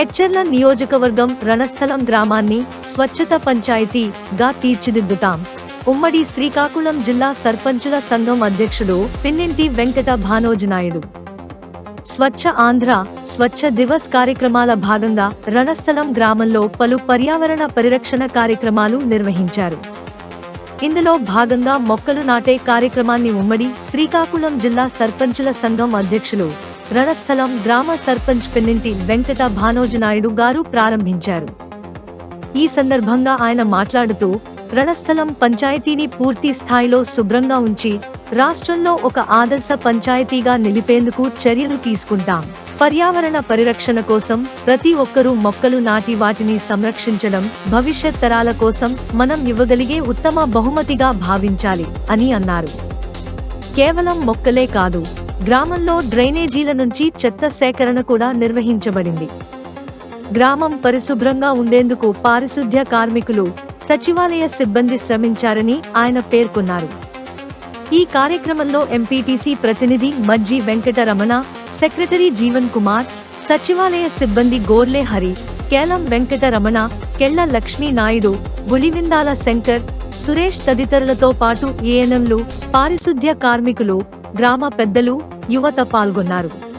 ఎచ్చెర్ల నియోజకవర్గం రణస్థలం గ్రామాన్ని స్వచ్ఛత పంచాయతీగా తీర్చిదిద్దుతాం. ఉమ్మడి శ్రీకాకుళం జిల్లా సర్పంచుల సంఘం అధ్యక్షుడు పిన్నింటి వెంకట భానోజనాయుడు స్వచ్ఛ ఆంధ్ర స్వచ్ఛ దివస్ కార్యక్రమాల భాగంగా రణస్థలం గ్రామంలో పలు పర్యావరణ పరిరక్షణ కార్యక్రమాలు నిర్వహించారు. ఇందులో భాగంగా మొక్కలు నాటే కార్యక్రమాన్ని ఉమ్మడి శ్రీకాకుళం జిల్లా సర్పంచుల సంఘం అధ్యక్షులు రణస్థలం గ్రామ సర్పంచ్ పిన్నింటి వెంకట భానోజనాయుడు గారు ప్రారంభించారు. ఈ సందర్భంగా ఆయన మాట్లాడుతూ రణస్థలం పంచాయతీని పూర్తి స్థాయిలో శుభ్రంగా ఉంచి రాష్ట్రంలో ఒక ఆదర్శ పంచాయతీగా నిలిపేందుకు చర్యలు తీసుకుంటాం. పర్యావరణ పరిరక్షణ కోసం ప్రతి ఒక్కరూ మొక్కలు నాటి వాటిని సంరక్షించడం భవిష్యత్ తరాల కోసం మనం ఇవ్వగలిగే ఉత్తమ బహుమతిగా భావించాలి అని అన్నారు. కేవలం మొక్కలే కాదు గ్రామంలో డ్రైనేజీల నుంచి చెత్త సేకరణ కూడా నిర్వహించబడింది. గ్రామం పరిశుభ్రంగా ఉండేందుకు పారిశుద్ధ్య కార్మికులు సచివాలయ సిబ్బంది శ్రమించారని ఆయన పేర్కొన్నారు. ఈ కార్యక్రమంలో ఎంపీటీసీ ప్రతినిధి మజ్జి వెంకటరమణ సెక్రటరీ జీవన్ కుమార్ సచివాలయ సిబ్బంది గోర్లే హరి కేలం వెంకటరమణ కెళ్ళ లక్ష్మీ నాయుడు గులివిందాల శంకర్ సురేష్ తదితరులతో పాటు ఏఎన్ఎంలు పారిశుద్ధ్య కార్మికులు గ్రామ పెద్దలు యువత పాల్గొన్నారు.